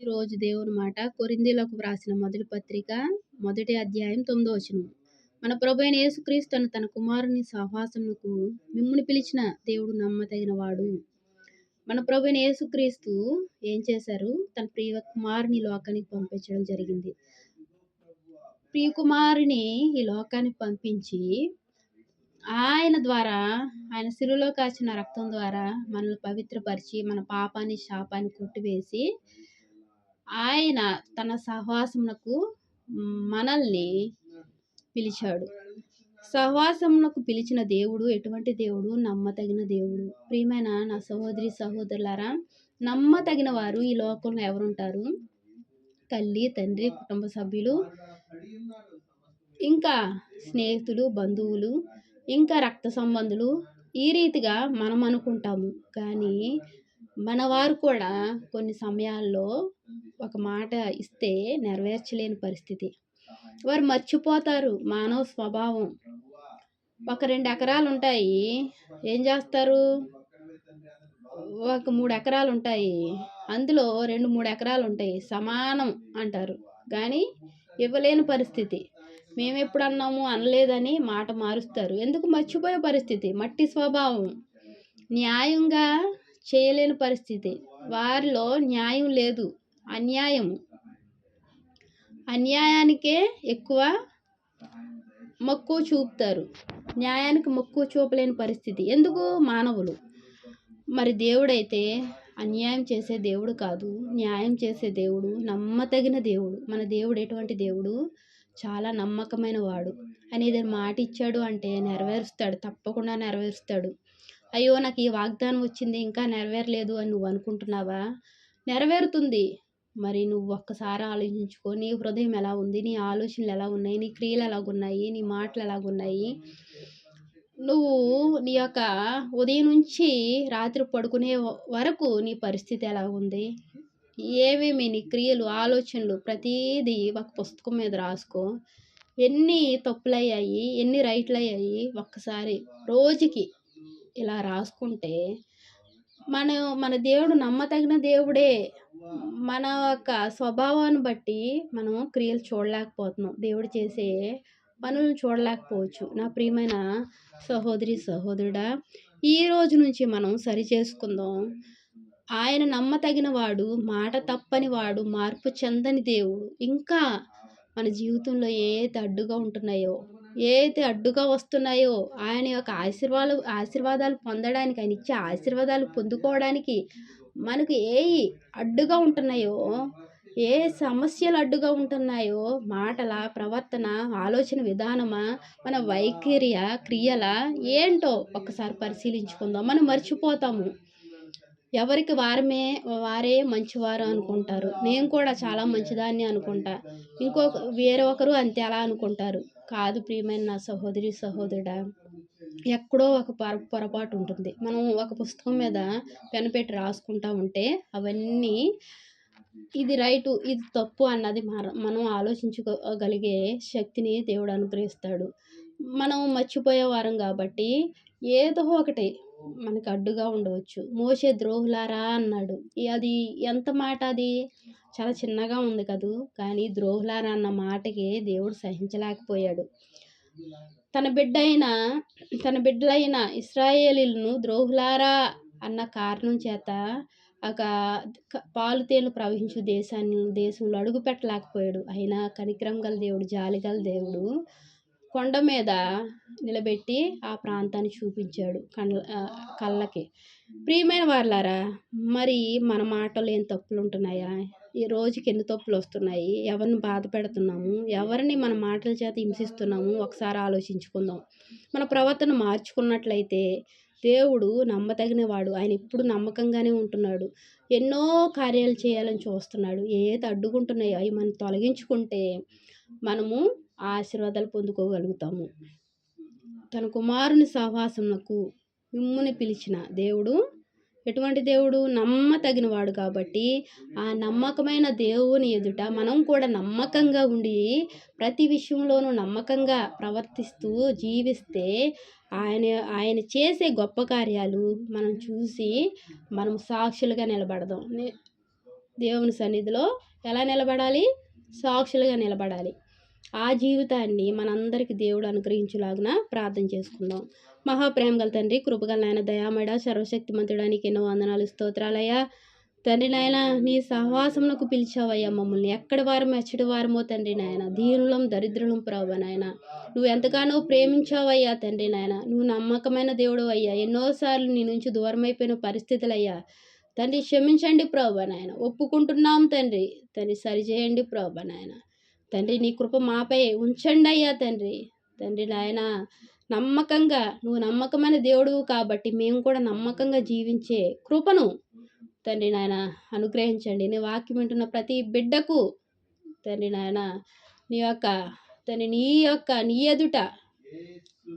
రోజు దేవుని మాట కొరిందీలకు వ్రాసిన మొదటి పత్రిక మొదటి అధ్యాయం తొమ్మిదో వచనం. మన ప్రభు అయిన యేసుక్రీస్తు అని తన కుమారుని సహవాసమునకు మిమ్ముని పిలిచిన దేవుడు నమ్మదగిన వాడు మన ప్రభు అయిన యేసుక్రీస్తు ఏం చేశారు? తన ప్రియ కుమారుని లోకానికి పంపించడం జరిగింది. ప్రియ కుమారుని ఈ లోకానికి పంపించి ఆయన ద్వారా ఆయన సిరులో కాచిన రక్తం ద్వారా మనల్ని పవిత్రపరిచి మన పాపాన్ని శాపాన్ని కొట్టివేసి ఆయన తన సహవాసమునకు మనల్ని పిలిచాడు. సహవాసమునకు పిలిచిన దేవుడు ఎటువంటి దేవుడు? నమ్మతగిన దేవుడు. ప్రియమైన నా సహోదరి సహోదరులారా నమ్మతగిన వారు ఈ లోకంలో ఎవరుంటారు? తల్లి తండ్రి కుటుంబ సభ్యులు ఇంకా స్నేహితులు బంధువులు ఇంకా రక్త సంబంధులు ఈ రీతిగా మనం అనుకుంటాము. కానీ మన వారు కూడా కొన్ని సమయాల్లో ఒక మాట ఇస్తే నెరవేర్చలేని పరిస్థితి. వారు మర్చిపోతారు మానవ స్వభావం. ఒక రెండు ఎకరాలు ఉంటాయి ఏం చేస్తారు? ఒక మూడు ఎకరాలు ఉంటాయి అందులో రెండు మూడు ఎకరాలు ఉంటాయి సమానం అంటారు. కానీ ఇవ్వలేని పరిస్థితి. మేము ఎప్పుడు అన్నాము అనలేదని మాట మారుస్తారు. ఎందుకు మర్చిపోయే పరిస్థితి? మట్టి స్వభావం. న్యాయంగా చేయలేని పరిస్థితి. వారిలో న్యాయం లేదు. అన్యాయం అన్యాయానికే ఎక్కువ మక్కువ చూపుతారు. న్యాయానికి మక్కువ చూపలేని పరిస్థితి. ఎందుకు? మానవులు. మరి దేవుడైతే అన్యాయం చేసే దేవుడు కాదు. న్యాయం చేసే దేవుడు నమ్మతగిన దేవుడు. మన దేవుడు ఎటువంటి దేవుడు? చాలా నమ్మకమైన వాడు. అనేది మాట ఇచ్చాడు అంటే నెరవేరుస్తాడు. తప్పకుండా నెరవేరుస్తాడు. అయ్యో నాకు ఈ వాగ్దానం వచ్చింది ఇంకా నెరవేరలేదు అని నువ్వు అనుకుంటున్నావా? నెరవేరుతుంది. మరి నువ్వు ఒక్కసారి ఆలోచించుకో. నీ హృదయం ఎలా ఉంది? నీ ఆలోచనలు ఎలా ఉన్నాయి? నీ క్రియలు ఎలాగున్నాయి నీ మాటలు ఎలాగున్నాయి నువ్వు నీ యొక్క ఉదయం నుంచి రాత్రి పడుకునే వరకు నీ పరిస్థితి ఎలా ఉంది? ఏమేమి నీ క్రియలు ఆలోచనలు? ప్రతీది ఒక పుస్తకం మీద రాసుకో. ఎన్ని తప్పులయ్యాయి ఎన్ని రైట్లు అయ్యాయి ఒక్కసారి రోజుకి. ఇలా రాసుకుంటే మన మన దేవుడు నమ్మతగిన దేవుడే. మన యొక్క స్వభావాన్ని బట్టి మనం క్రియలు చూడలేకపోతున్నాం. దేవుడు చేసే పనులను చూడలేకపోవచ్చు. నా ప్రియమైన సహోదరి సహోదరుడా ఈ రోజు నుంచి మనం సరి చేసుకుందాం. ఆయన నమ్మతగిన వాడు మాట తప్పని వాడు మార్పు చెందని దేవుడు. ఇంకా మన జీవితంలో ఏ అడ్డుగా ఉంటున్నాయో ఏదైతే అడ్డుగా వస్తున్నాయో ఆయన యొక్క ఆశీర్వాదాలు ఆశీర్వాదాలు పొందడానికి ఆయన ఇచ్చే ఆశీర్వాదాలు పొందుకోవడానికి మనకు ఏ అడ్డుగా ఉంటున్నాయో ఏ సమస్యలు అడ్డుగా ఉంటున్నాయో మాటల ప్రవర్తన ఆలోచన విధానమా మన వైఖరియ క్రియల ఏంటో ఒకసారి పరిశీలించుకుందాం. మనం మర్చిపోతాము. ఎవరికి వారమే వారే మంచివారు అనుకుంటారు. నేను కూడా చాలా మంచిదాన్ని అనుకుంటా. ఇంకొక వేరే ఒకరు అంతే అలా అనుకుంటారు. కాదు ప్రియమైన నా సహోదరి సహోదరుడా. ఎక్కడో ఒక పొర పొరపాటు ఉంటుంది. మనం ఒక పుస్తకం మీద పెన్ పెట్టి రాసుకుంటా ఉంటే అవన్నీ ఇది రైటు ఇది తప్పు అన్నది మనం ఆలోచించుకోగలిగే శక్తిని దేవుడు అనుగ్రహిస్తాడు. మనం మర్చిపోయే వారం కాబట్టి ఏదో ఒకటి మనకు అడ్డుగా ఉండవచ్చు. మోసే ద్రోహులారా అన్నాడు. అది ఎంత మాట అది? చాలా చిన్నగా ఉంది కదూ. కానీ ద్రోహులారా అన్న మాటకి దేవుడు సహించలేకపోయాడు. తన బిడ్డ అయిన తన బిడ్డలైన ఇస్రాయేలీలను ద్రోహులారా అన్న కారణం చేత ఒక పాలు తేలు ప్రవహించు దేశాన్ని దేశంలో అడుగు పెట్టలేకపోయాడు. అయినా కనిక్రమ గల దేవుడు జాలి గల దేవుడు కొండ మీద నిలబెట్టి ఆ ప్రాంతాన్ని చూపించాడు కళ్ళ కళ్ళకి. ప్రియమైన వాళ్ళారా మరి మన మాటలు ఏం తప్పులు ఉంటున్నాయా ఈ రోజుకి ఎన్ని తప్పులు వస్తున్నాయి? ఎవరిని బాధ పెడుతున్నాము? ఎవరిని మన మాటల చేత హింసిస్తున్నాము? ఒకసారి ఆలోచించుకుందాం. మన ప్రవర్తన మార్చుకున్నట్లయితే దేవుడు నమ్మతగినవాడు ఆయన ఎప్పుడు నమ్మకంగానే ఉంటున్నాడు. ఎన్నో కార్యాలు చేయాలని చూస్తున్నాడు. ఏది అడ్డుకుంటున్నాయో అవి మనం తొలగించుకుంటే మనము ఆశీర్వాదాలు పొందుకోగలుగుతాము. తన కుమారుని సహవాసమునకు మిమ్ముని పిలిచిన దేవుడు ఎటువంటి దేవుడు? నమ్మతగినవాడు కాబట్టి ఆ నమ్మకమైన దేవుని ఎదుట మనం కూడా నమ్మకంగా ఉండి ప్రతి విషయంలోనూ నమ్మకంగా ప్రవర్తిస్తూ జీవిస్తే ఆయన ఆయన చేసే గొప్ప కార్యాలు మనం చూసి మనం సాక్షులుగా నిలబడదాం. దేవుని సన్నిధిలో ఎలా నిలబడాలి? సాక్షులుగా నిలబడాలి. ఆ జీవితాన్ని మనందరికీ దేవుడు అనుగ్రహించులాగున ప్రార్థన చేసుకుందాం. మహాప్రేమ గల తండ్రి కృపగల నాయన దయామడ సర్వశక్తిమంతుడానికి ఎన్నో వందనాలు స్తోత్రాలయ్యా. తండ్రి నాయన నీ సహవాసమునకు పిలిచావయ్యా మమ్మల్ని. ఎక్కడి వారు ఎచ్చడి వారమో తండ్రి నాయన. దీనులం దరిద్రులం ప్రభు నాయన. నువ్వు ఎంతగానో ప్రేమించావయ్యా తండ్రి నాయన. నువ్వు నమ్మకమైన దేవుడు అయ్యా ఎన్నోసార్లు నీ నుంచి దూరం అయిపోయిన పరిస్థితులయ్యా. తండ్రి క్షమించండి ప్రభు నాయన. ఒప్పుకుంటున్నాం తండ్రి. తండ్రి సరిచేయండి ప్రభు నాయన. తండ్రి నీ కృప మాపై ఉంచండి అయ్యా తండ్రి. తండ్రి నాయన నమ్మకంగా నువ్వు నమ్మకమైన దేవుడు కాబట్టి మేము కూడా నమ్మకంగా జీవించే కృపను తండ్రి నాయన అనుగ్రహించండి. నీ వాక్యం వింటున్న ప్రతి బిడ్డకు తండ్రి నాయన నీ యొక్క తండ్రి నీ యొక్క నీ ఎదుట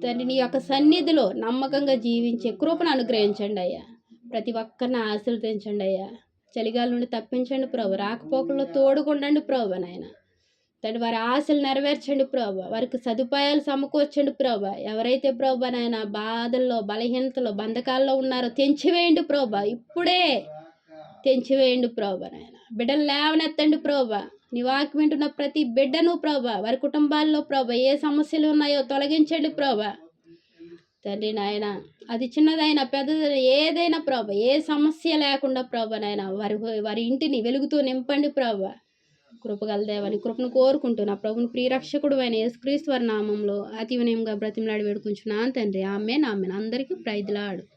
తండ్రి నీ యొక్క సన్నిధిలో నమ్మకంగా జీవించే కృపను అనుగ్రహించండి అయ్యా. ప్రతి ఒక్కరిని ఆశీర్వదించండి అయ్యా. చలిగాల నుండి తప్పించండి ప్రభు. రాకపోకల్లో తోడుకుండండి ప్రభు నాయన. తండ్రి వారి ఆశలు నెరవేర్చండి ప్రభా. వారికి సదుపాయాలు సమకూర్చండి ప్రభా. ఎవరైతే ప్రభా నాయన బాధల్లో బలహీనతలో బంధకాల్లో ఉన్నారో తెంచివేయండి ప్రభా. ఇప్పుడే తెంచివేయండి ప్రభా నాయన. బిడ్డలు లేవనెత్తండి ప్రభా. నీ వాకి వింటున్న ప్రతి బిడ్డను ప్రభా వారి కుటుంబాల్లో ప్రభా ఏ సమస్యలు ఉన్నాయో తొలగించండి ప్రభా. తండ్రి నాయన అది చిన్నదైనా పెద్దదైనా ఏదైనా ప్రభా ఏ సమస్య లేకుండా ప్రభా నాయన వారి వారి ఇంటిని వెలుగుతూ నింపండి ప్రభా. కృపగల దేవని కృపను కోరుకుంటున్నా. ప్రభుని ప్రియరక్షకుడు అయిన యేసుక్రీస్తు నామంలో అతి వినయంగా బ్రతిమలాడి వేడుకుంటున్నాను తండ్రి. ఆమె నామె అందరికీ ప్రైజ్లాడు.